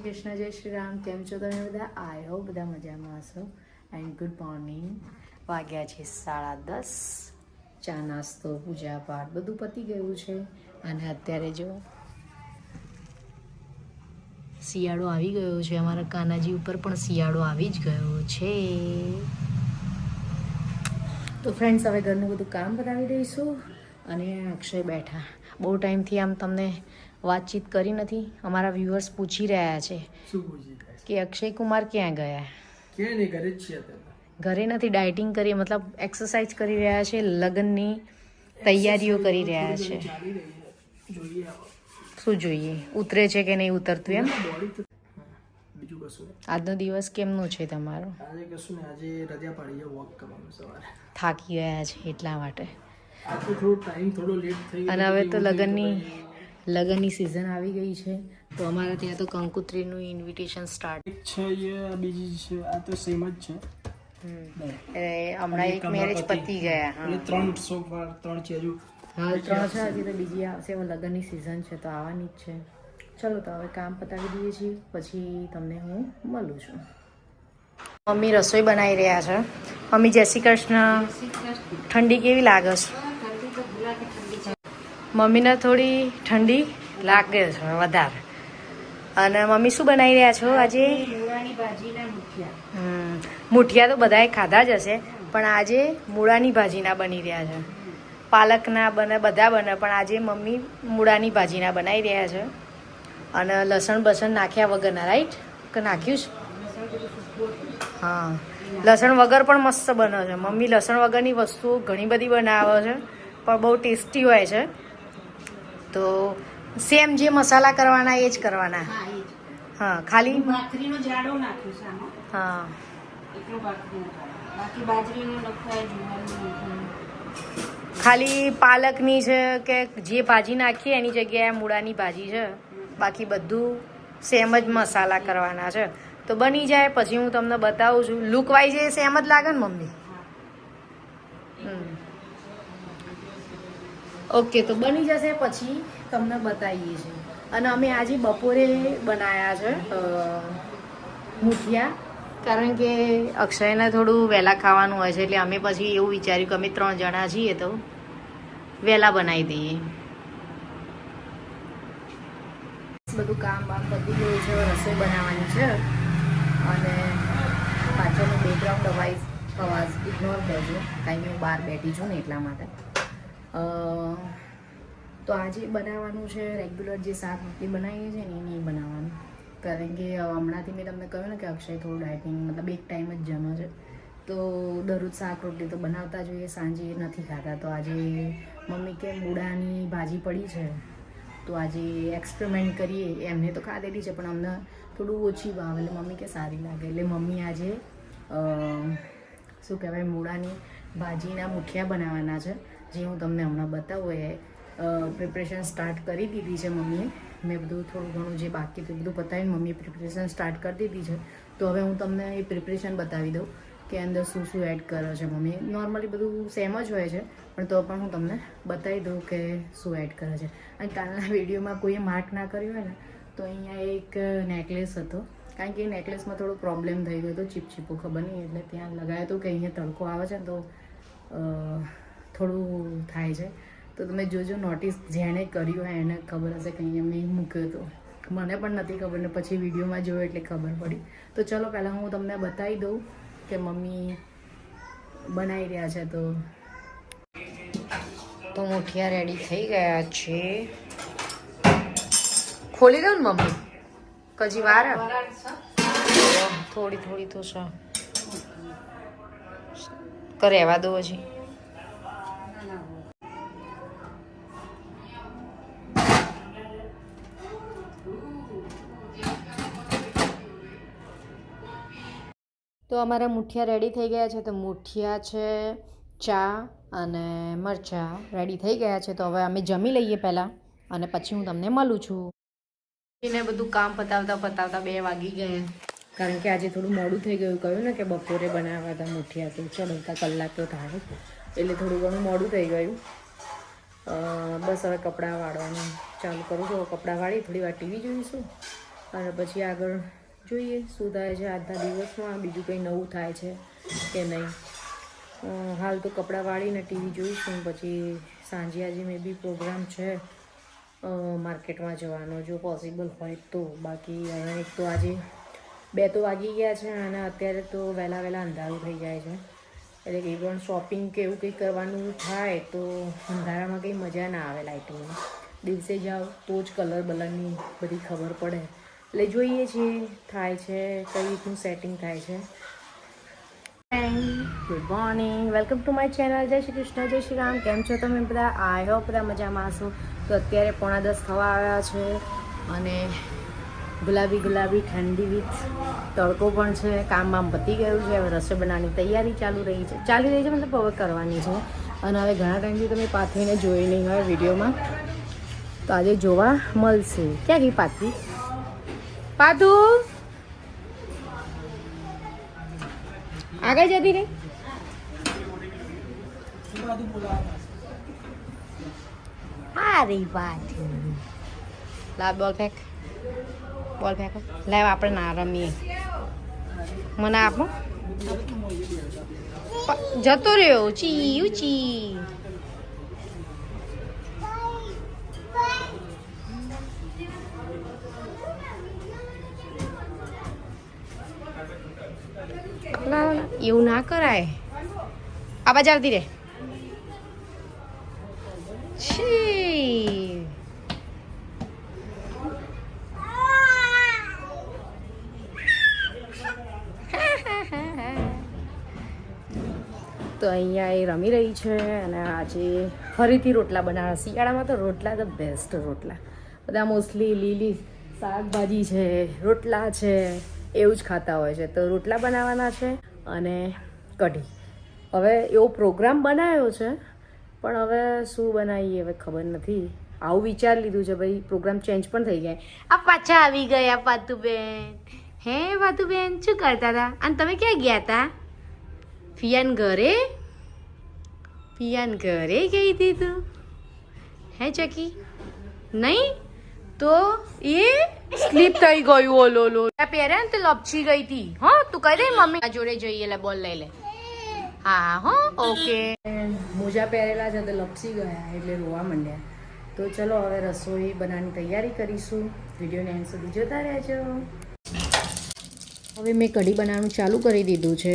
શ્રી કૃષ્ણ, જય શ્રી રામ. કેમ છો તમે બધા? આઈ હોપ બધા મજામાં હશો. એન્ડ ગુડ મોર્નિંગ વાગ્યા છે સાડા દસ. ચા, નાસ્તો, પૂજા પાઠ બધું પતી ગયું છે. અને અત્યારે જો શિયાળો આવી ગયો છે. અમારા કાનાજી ઉપર પણ શિયાળો આવી જ ગયો છે. તો ફ્રેન્ડ્સ હવે ઘરનું બધું કામ બતાવી દઈશું. અને અક્ષય બેઠા. બહુ ટાઈમથી આમ તમને વાતચીત કરી નથી. અમારા વ્યુઅર્સ પૂછી રહ્યા છે કે અક્ષય કુમાર ક્યાં ગયા? ઘરે નથી ડાયટિંગ કરી મતલબ એક્સરસાઇઝ કરી રહ્યા છે લગ્નની તૈયારીઓ કરી રહ્યા છે. શું જોઈએ? ઉતરે છે કે નહીં ઉતરતું એમ? બીજું કશું આજનો દિવસ કેમનો છે તમારો? આજે કશું ને આજે રજા પાડી છે વોક કરવાનું સવારે. થાકી ગયા છે એટલા માટે. આજે થોડો ટાઈમ થોડો લેટ થઈ અને હવે તો લગ્નની લગ્નની સિઝન આવી ગઈ છે તો અમારા ત્યાં તો કંકુત્રીનું ઇન્વિટેશન સ્ટાર્ટ છે એ બીજી છે આ તો સેમ જ છે. હમણાં એક મેરેજ પતી ગયા હા. ત્રણ સો ત્રણ છે હજુ હાલ ત્રણ છે હજી તો બીજી આવશે હવે લગ્નની સિઝન છે તો આવવાની જ છે. ચલો તો હવે કામ પતાવી દઈએ છીએ પછી તમને હું મળું છું. મમ્મી રસોઈ બનાવી રહ્યા છે. મમ્મી જય શ્રી કૃષ્ણ. ઠંડી કેવી લાગે છે? મમ્મીને થોડી ઠંડી લાગે છે વધારે. અને મમ્મી શું બનાવી રહ્યા છો આજે? મુઠિયા. તો બધાએ ખાધા જ હશે પણ આજે મૂળાની ભાજીના બની રહ્યા છે. પાલકના બને બધા બને પણ આજે મમ્મી મૂળાની ભાજીના બનાવી રહ્યા છે. અને લસણ બસણ નાખ્યા વગરના રાઈટ કે નાખ્યું છે? હા. લસણ વગર પણ મસ્ત બને છે. મમ્મી લસણ વગરની વસ્તુઓ ઘણી બધી બનાવે છે પણ બહુ ટેસ્ટી હોય છે. તો સેમ જે મસાલા કરવાના એ જ કરવાના. હા ખાલી? ભાખરીનો જાડો નાખ્યો છે આમાં. હા. એટલો ભાખરીનો બાકી બાજરીનો નખાય જુવારનો ખાલી પાલકની છે કે જે ભાજી નાખીએ એની જગ્યાએ મૂળાની ભાજી છે. બાકી બધું સેમ જ મસાલા કરવાના છે. તો બની જાય પછી હું તમને બતાવું છું. લુક વાઇઝ એ સેમ જ લાગે ને મમ્મી? હમ. ઓકે, તો બની જશે પછી તમને બતાવીએ છીએ. અને અમે આજે બપોરે બનાવ્યા છે મુઠિયા. કારણ કે અક્ષયને થોડું વહેલા ખાવાનું હોય છે, એટલે અમે પછી એવું વિચાર્યું કે અમે ત્રણ જણા છીએ તો વહેલા બનાવી દઈએ. બધું કામ બામ બધું ગયું છે, રસોઈ બનાવવાની છે. અને પાછળનું બેકગ્રાઉન્ડ અવાજ અવાજ ઇગ્નોર કરજો, કાંઈ હું બહાર બેઠી છું ને એટલા માટે. તો આજે બનાવવાનું છે રેગ્યુલર જે શાક રોટલી બનાવીએ છીએ ને એ નહીં બનાવવાનું. કારણ કે હમણાંથી મેં તમને કહ્યું ને કે અક્ષય થોડું ડાયટિંગ મતલબ એક ટાઈમ જ જમે છે. તો દરરોજ શાક રોટલી તો બનાવતા જોઈએ, સાંજે નથી ખાતા. તો આજે મમ્મી કે મૂળાની ભાજી પડી છે, તો આજે એક્સપેરિમેન્ટ કરીએ. એમને તો ખાધેલી છે, પણ અમને થોડું ઓછી ભાવે. એટલે મમ્મી કે સારી લાગે. એટલે મમ્મી આજે શું કહેવાય, મૂળાની ભાજીના મુઠિયા બનાવવાના છે. જે હું તમને હમણાં બતાવું એ પ્રિપરેશન સ્ટાર્ટ કરી દીધી છે મમ્મીએ. મેં બધું થોડું ઘણું જે બાકી હતું બધું બતાવીને મમ્મીએ પ્રિપરેશન સ્ટાર્ટ કરી દીધી છે. તો હવે હું તમને એ પ્રિપરેશન બતાવી દઉં કે અંદર શું શું એડ કરે છે મમ્મી નોર્મલી બધું સેમ જ હોય છે, પણ તો પણ હું તમને બતાવી દઉં કે શું એડ કરે છે. અને કાલના વિડીયોમાં કોઈએ માર્ક ના કર્યું હોય ને, તો અહીંયા એક નેકલેસ હતો. કારણ કે એ નેકલેસમાં થોડો પ્રોબ્લેમ થઈ ગયો હતો, ચીપચીપો ખબર નહીં, એટલે ત્યાં લગાવ્યો હતો કે અહીંયા તડકો આવે છે ને તો થોડું થાય છે. તો તમે જોજો નોટિસ જેણે કર્યું હોય એને ખબર હશે કંઈ મેં મૂક્યો હતો મને પણ નથી ખબર ને પછી વિડીયોમાં જોયો એટલે ખબર પડી. તો ચલો પહેલાં હું તમને બતાવી દઉં કે મમ્મી બનાવી રહ્યા છે તો. તો મુઠિયા રેડી થઈ ગયા છે. ખોલી દઉં ને મમ્મી? કજી વાર થોડી થોડી તો તો રહેવા દો હજી. તો અમારા મુઠિયા રેડી થઈ ગયા છે. તો મુઠિયા છે, ચા અને મરચાં રેડી થઈ ગયા છે. તો હવે અમે જમી લઈએ પહેલાં અને પછી હું તમને મળું છું. એને બધું કામ પતાવતા પતાવતા બે વાગી ગયા. કારણ કે આજે થોડું મોડું થઈ ગયું. કહ્યું ને કે બપોરે બનાવ્યા હતા મુઠિયા. તો ચડતા કલાક તો થાય. એટલે થોડું ઘણું મોડું થઈ ગયું. બસ હવે કપડાં વાળવાનું ચાલુ કરું છું. કપડાં વાળી, થોડી વાર ટીવી જોઈશું. અને પછી આગળ જોઈએ શું થાય છે આજના દિવસમાં, બીજું કંઈ નવું થાય છે કે નહીં. હાલ તો કપડાં વાળીને ટીવી જોઈશું, પછી સાંજે આજે મે બી પ્રોગ્રામ છે માર્કેટમાં જવાનો, જો પોસિબલ હોય તો. બાકી અહીંયા એક તો આજે બે તો વાગી ગયા છે, અને અત્યારે તો વહેલા વહેલા અંધારું થઈ જાય છે. એટલે કંઈ પણ શોપિંગ કે એવું કંઈ કરવાનું થાય, તો અંધારામાં કંઈ મજા ના આવે લાઇટિંગમાં દિવસે જાઓ તો જ કલર બલરની બધી ખબર પડે. એટલે જોઈએ છીએ થાય છે, કઈ રીતનું સેટિંગ થાય છે. Good morning welcome to my channel જય શ્રી કૃષ્ણ, જય શ્રી રામ. કેમ છો તમે બધા? આઈ હોપ બધા મજામાં હશો. તો અત્યારે પોણા દસ થવા આવ્યા છે અને ગુલાબી ગુલાબી ઠંડી વિથ તડકો પણ છે. કામ બામ પતી ગયું છે. હવે રસોઈ બનાવવાની તૈયારી ચાલુ રહી છે. ચાલી રહી છે, મતલબ હવે કરવાની છે. અને હવે ઘણા ટાઈમથી તમે પાથરીને જોઈ નહીં હોય વિડીયોમાં. તો આજે જોવા મળશે. ક્યાં ગઈ પાથરી? પાથુ આગળ જતી રહી. સારી વાત લા બોલ ફેંક બોલ ફેંક લાવ આપણે ના રમીએ. મને આપો. જતો રહ્યો. ચી ઉચી એવું ના કરાય. આ બાજુ આવતી રે. છી તો અહીંયા એ રમી રહી છે અને આજે ફરીથી રોટલા બનાવે. શિયાળામાં તો રોટલા ધ બેસ્ટ રોટલા. બધા મોસ્ટલી લીલી શાકભાજી છે, રોટલા છે, એવું જ ખાતા હોય છે. તો રોટલા બનાવવાના છે. અને કઢી. હવે એવો પ્રોગ્રામ બનાવ્યો છે, પણ હવે શું બનાવીએ હવે ખબર નથી. આવું વિચાર લીધું છે, ભાઈ પ્રોગ્રામ ચેન્જ પણ થઈ ગયા આ પાછા આવી ગયા પાતુબેન. હે પાતુબેન, શું કરતા હતા? અને તમે ક્યાં ગયા હતા ફિયાન ઘરે? ફિયાન ઘરે ગઈ હતી તું? હે ચકી? નહીં? તો એ સ્લીપ થઈ ગયું, ઓલો લો પહેર્યા ને તે લપસી ગઈ હતી, હો? તું કહી દે મમ્મી. જોડે જઈએ એટલે બોલ, લઈ લે. હા, હો, ઓકે. મોજા પહેરેલા છે, તો લપસી ગયા, એટલે રોવા માંડ્યા. તો ચલો, હવે રસોઈ બનાવવાની તૈયારી કરીશું. વિડીયોને એન્ડ સુધી જોતા રહેજો. હવે મેં કઢી બનાવવાનું ચાલુ કરી દીધું છે.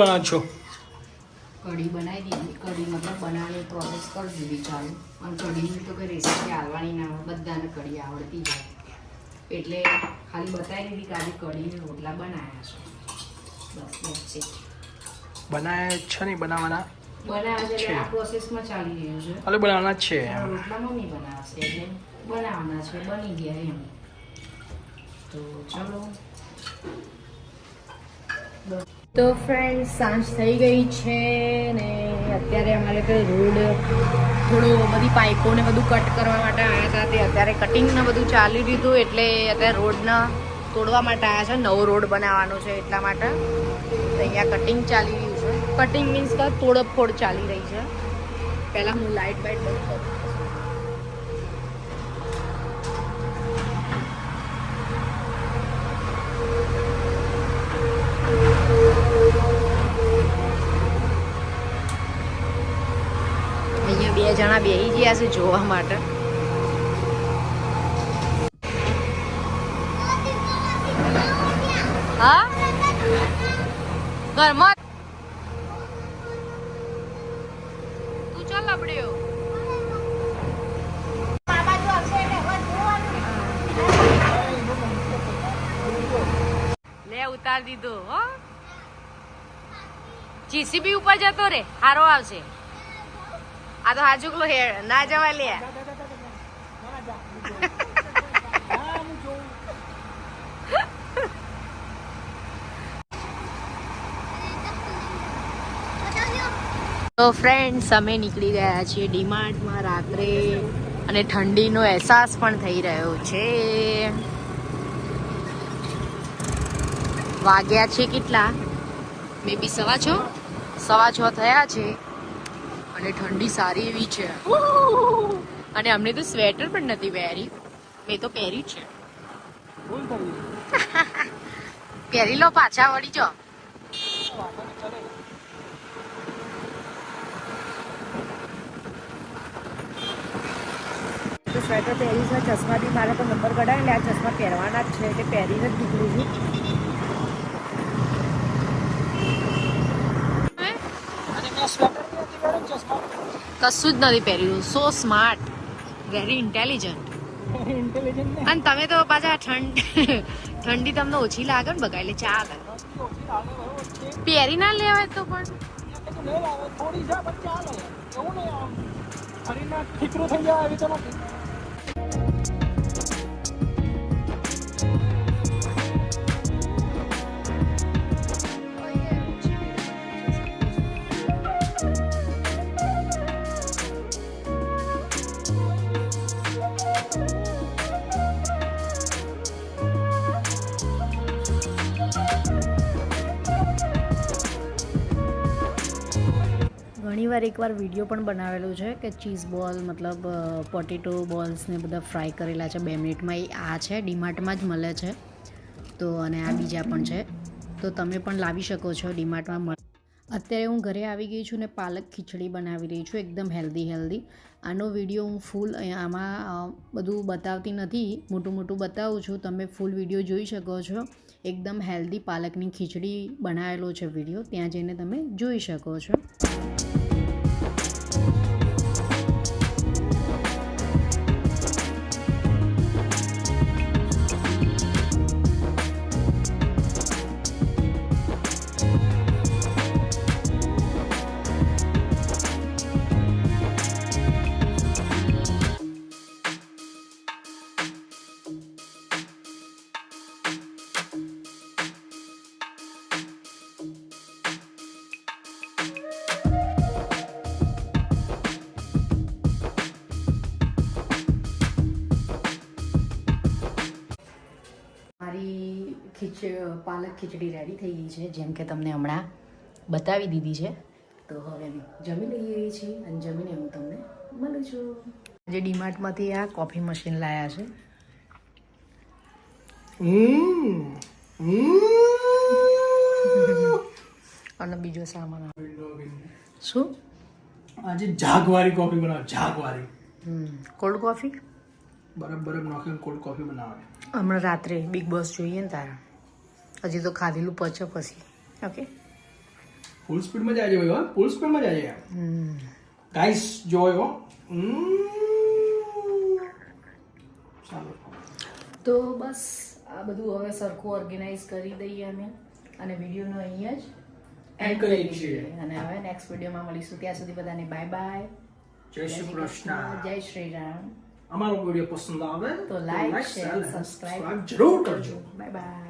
શું બનાવો છો? કઢી બનાવી દીધી. કઢી મતલબ બનાવવાની પ્રોસેસ કરી દીધી ચાલુ અને કઢીની તો કઈ રેસીપી આવવાની ના હોય. બધાને કઢી આવડતી જાય એટલે ખાલી બતાવી દીધી કે આજે કઢીને રોટલા બનાવ્યા છે. બસ બસ it. બનાવે છે નહીં બનાવવાના બનાવ્યા છે આ પ્રોસેસમાં ચાલી રહ્યું છે. બનાવવાના છે આ નહીં બનાવશે એટલે બનાવવાના છે બની ગયા એમ. તો ચલો. તો ફ્રેન્ડ સાંજ થઈ ગઈ છે ને અત્યારે અમારે તો રોડ થોડો બધી પાઇપો ને બધું કટ કરવા માટે આવ્યા હતા. તે અત્યારે કટિંગ ને બધું ચાલી દીધું એટલે અત્યારે રોડના તોડવા માટે આવ્યા છે. નવો રોડ બનાવવાનો છે એટલા માટે. અહીંયા કટિંગ ચાલી રહ્યું છે. કટિંગ મીન્સ કે તોડફોડ ચાલી રહી છે. પહેલાં હું લાઇટ બાઇટ બંધ કરું. આવ્યા છે જોવા માટે. હા? ઘરમાં? તું ચાલ લબડ્યો લે ઉતાર દીધો, હો. જીસીબી ઉપર જતો રે, હારો આવશે. આ તો હાજુકલો હેડ ના જવા લે. તો ફ્રેન્ડ્સ અમે નીકળી ગયા છીએ ડીમાર્ટમાં રાત્રે અને ઠંડીનો અહેસાસ પણ થઈ રહ્યો છે. વાગ્યા છે કેટલા? મે બી સવા છ? સવા છ થયા છે. અને ઠંડી સારી એવી છે. અને અમને તો સ્વેટર પણ નથી પહેરી. મેં તો પહેરી છે. પહેરી લો પાછા વળી જો. તો સ્વેટર પહેરી છે ચશ્માથી મારે તો નંબર કઢાય એટલે આ ચશ્મા પહેરવાના જ છે એટલે પહેરીને જ નીકળું છું અને મેં સ્વેટર બી નથી પહેર્યું ચશ્મા કશું જ નથી પહેર્યું. સો સ્માર્ટ વેરી ઇન્ટેલિજન્ટ અને તમે તો પાછા ઠંડ ઠંડી તમને ઓછી લાગે ને બગા એટલે ચાલે લાગે પહેરી ના લેવાય તો પણ. ઘણીવાર એકવાર વીડિયો પણ બનાવેલો છે કે ચીઝ બોલ મતલબ પોટેટો બોલ્સ ને બધા ફ્રાય કરેલા છે. બે મિનિટમાં એ આ છે, ડીમાર્ટમાં જ મળે છે. તો અને આ બીજા પણ છે. તો તમે પણ લાવી શકો છો, ડીમાર્ટમાં મળે. અત્યારે હું ઘરે આવી ગઈ છું ને પાલક ખીચડી બનાવી રહી છું, એકદમ હેલ્ધી હેલ્ધી આનો વીડિયો હું ફૂલ આમાં બધું બતાવતી નથી. મોટું મોટું બતાવું છું. તમે ફૂલ વીડિયો જોઈ શકો છો. એકદમ હેલ્ધી પાલકની ખીચડી બનાવેલો છે વીડિયો ત્યાં જઈને તમે જોઈ શકો છો. મારી પાલક ખીચડી રેડી થઈ ગઈ છે જેમ કે તમને હમણાં બતાવી દીધી છે. તો હવે અમે જમી લઈએ છીએ અને જમીને હું તમને મળું છું. જે ડીમાર્ટમાંથી આ કોફી મશીન લાયા છે. હમ અને બીજો સામાન શું? આજે જાગવારી કોફી બનાવે જાગવારી કોલ્ડ કોફી બરફ બરફ નાખીને કોલ્ડ કોફી બનાવે. હમણાં રાત્રે બિગ બોસ જોઈએ ને તારા. હજી તો ખાધેલું પચો પછી. ઓકે ફૂલ સ્પીડમાં જાય છે ભાઈ હો ફૂલ સ્પીડમાં જાય. છે ગાઈસ જોયો ચાલો. તો બસ આ બધું હવે સરખું ઓર્ગેનાઇઝ કરી દઈએ અમે અને વિડીયોનો અહીંયા જ એન્ડ કરી છીએ. અને હવે નેક્સ્ટ વિડીયોમાં મળીશું. ત્યાં સુધી બધાને બાય બાય જય શ્રી કૃષ્ણ. જય શ્રી રામ. અમારો વીડિયો પસંદ આવે તો લાઈક શેર subscribe. જરૂર કરજો. Bye bye